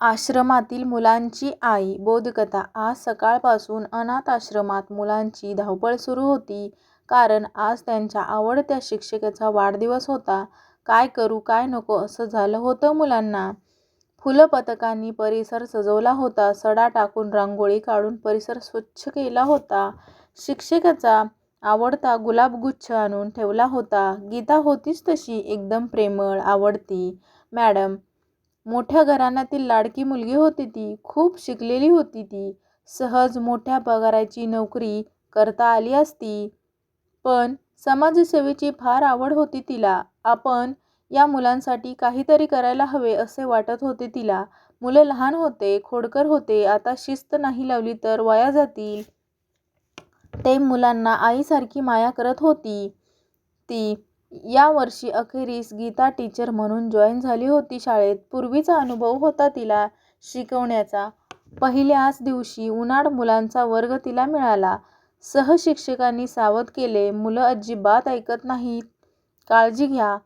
आश्रमातील मुलांची आई बोधकथा आज सकाळपासून अनाथ आश्रमात मुलांची धावपळ सुरू होती. कारण आज त्यांच्या आवडत्या शिक्षिकेचा वाढदिवस होता. काय करू काय नको असं झालं होतं मुलांना. फुलं पथकांनी परिसर सजवला होता. सडा टाकून रांगोळी काढून परिसर स्वच्छ केला होता. शिक्षिकेचा आवडता गुलाबगुच्छ आणून ठेवला होता. गीता होतीच तशी एकदम प्रेमळ, आवडती. मॅडम मोठ्या घराण्यातील लाडकी मुलगी होती ती. खूप शिकलेली होती ती. सहज मोठ्या पगाराची नोकरी करता आली असती. पण समाजसेवेची फार आवड होती तिला. आपण या मुलांसाठी काहीतरी करायला हवे असे वाटत होते तिला. मुलं लहान होते, खोडकर होते. आता शिस्त नाही लावली तर वाया जातील. ते मुलांना आईसारखी माया करत होती ती. या वर्षी अखेरीस गीता टीचर म्हणून जॉईन झाली होती शाळेत. पूर्वीचा अनुभव होता तिला शिकवण्याचा. पहिल्याच दिवशी उन्हाळ मुलांचा वर्ग तिला मिळाला. सहशिक्षकांनी सावध केले, मुलं अजिबात ऐकत नाहीत. काळजी घ्या.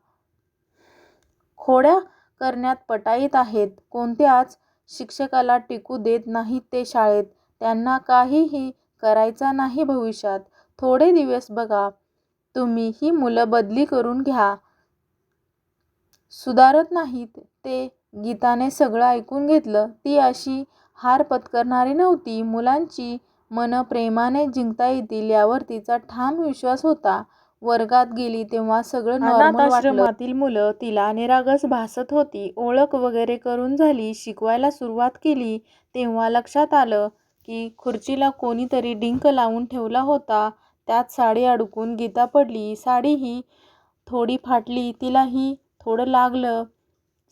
खोड्या करण्यात पटाईत आहेत. कोणत्याच शिक्षकाला टिकू देत नाहीत ते शाळेत. त्यांना काहीही करायचा नाही भविष्यात. थोडे दिवस बघा तुम्ही ही मुलं बदली करून घ्या. सुधारत नाहीत ते. गीताने सगळं ऐकून घेतलं. ती अशी हार पत्करणारी नव्हती. मुलांची मनं प्रेमाने जिंकता येतील यावर तिचा ठाम विश्वास होता. वर्गात गेली तेव्हा सगळं आश्रमातील मुलं तिला निरागस भासत होती. ओळख वगैरे करून झाली. शिकवायला सुरुवात केली तेव्हा लक्षात आलं की खुर्चीला कोणीतरी डिंक लावून ठेवला होता. त्यात साडी अडकून गीता पडली. साडीही थोडी फाटली. तिलाही थोडं लागलं.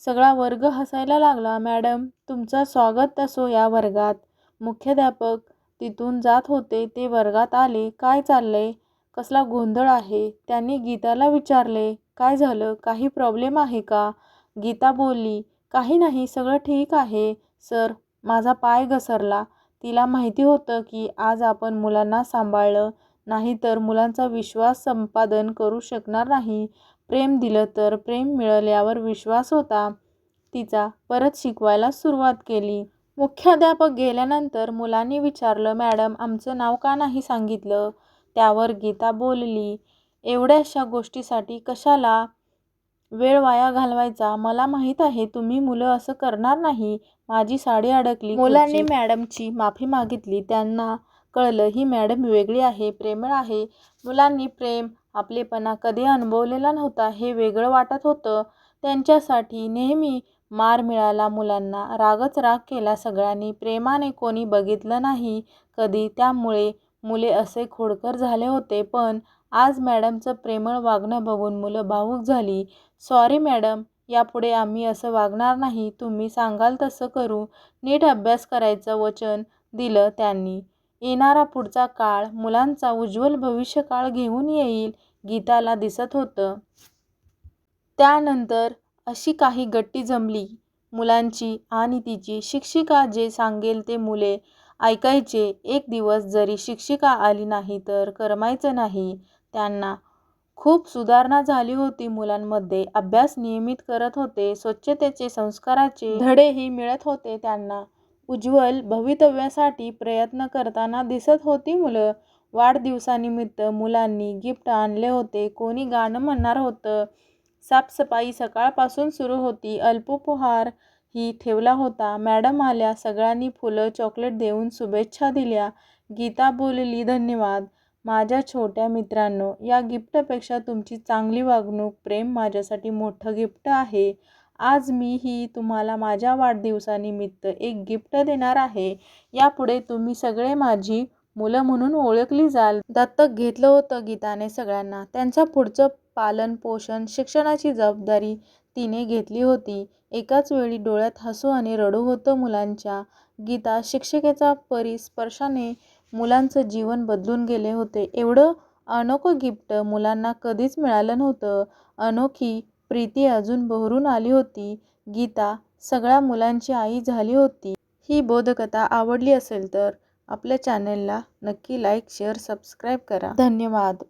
सगळा वर्ग हसायला लागला. मॅडम तुमचं स्वागत असो या वर्गात. मुख्याध्यापक तिथून जात होते ते वर्गात आले. काय चाललंय? कसला गोंधळ आहे? त्यांनी गीताला विचारले. काय झालं? काही प्रॉब्लेम आहे का? गीता बोलली, काही नाही. सगळं ठीक आहे सर. माझा पाय घसरला. तिला माहिती होतं की आज आपण मुलांना सांभाळलं नाही तर मुलांचा विश्वास संपादन करू शकणार नाही. प्रेम दिलं तर प्रेम मिळेल यावर विश्वास होता तिचा. परत शिकवायला सुरुवात केली. मुख्याध्यापक गेल्यानंतर मुलांनी विचारलं, मॅडम आमचं नाव का नाही सांगितलं? त्यावर गीता बोलली, एवढ्याशा गोष्टीसाठी कशाला वेळ वाया घालवायचा? मला माहीत आहे तुम्ही मुलं असं करणार नाही. माझी साडी अडकली. मुलांनी मॅडमची माफी मागितली. त्यांना कळलं ही मॅडम वेगळी आहे, प्रेमळ आहे. मुलांनी प्रेम, आपलेपणा कधी अनुभवलेला नव्हता हे वेगळं वाटत होतं त्यांच्यासाठी. नेहमी मार मिळाला मुलांना. रागच राग केला सगळ्यांनी. प्रेमाने कोणी बघितलं नाही कधी त्यामुळे मुले असे खोडकर झाले होते. पण आज मॅडमचं प्रेमळ वागणं बघून मुलं भावूक झाली. Sorry madam. यापुढे आम्ही असं वागणार नाही. तुम्ही सांगाल तसं करू. नीट अभ्यास करायचं वचन दिलं त्यांनी. येणारा पुढचा काळ मुलांचा उज्ज्वल भविष्यकाळ घेऊन येईल गीताला दिसत होतं. त्यानंतर अशी काही गट्टी जमली मुलांची आणि तिची. शिक्षिका जे सांगेल ते मुले ऐकायचे. एक दिवस जरी शिक्षिका आली नाही तर करमायचं नाही त्यांना. खूप सुधारणा झाली होती मुलांमध्ये. अभ्यास नियमित करत होते. स्वच्छतेचे, संस्काराचे धडेही मिळत होते त्यांना. उज्ज्वल भवितव्यासाठी प्रयत्न करताना दिसत होती मुलं. वाढदिवसानिमित्त मुलांनी गिफ्ट आणले होते. कोणी गाणं म्हणणार होतं. साफसफाई सकाळपासून सुरू होती. अल्पोपहार ही ठेवला होता. मॅडम आल्या. सगळ्यांनी फुलं, चॉकलेट देऊन शुभेच्छा दिल्या. गीता बोलली, धन्यवाद माझ्या छोट्या मित्रांनो. या गिफ्टपेक्षा तुमची चांगली वागणूक, प्रेम माझ्यासाठी मोठं गिफ्ट आहे. आज मी ही तुम्हाला माझ्या वाढदिवसानिमित्त एक गिफ्ट देणार आहे. यापुढे तुम्ही सगळे माझी मुलं म्हणून ओळखली जाल. दत्तक घेतलं होतं गीताने सगळ्यांना. त्यांच्या पुढचं पालन पोषण शिक्षणाची जबाबदारी तिने घेतली होती. एकाच वेळी डोळ्यात हसू आणि रडू होतं मुलांच्या. गीता शिक्षिकेचा परिस्पर्शाने मुलांचं जीवन बदलून गेले होते. एवढं अनोखं गिफ्ट मुलांना कधीच मिळालं नव्हतं. अनोखी प्रीती अजून बहरून आली होती. गीता सगळ्या मुलांची आई झाली होती. ही बोधकथा आवडली असेल तर आपल्या चॅनेलला नक्की लाईक, शेअर, सबस्क्राईब करा. धन्यवाद.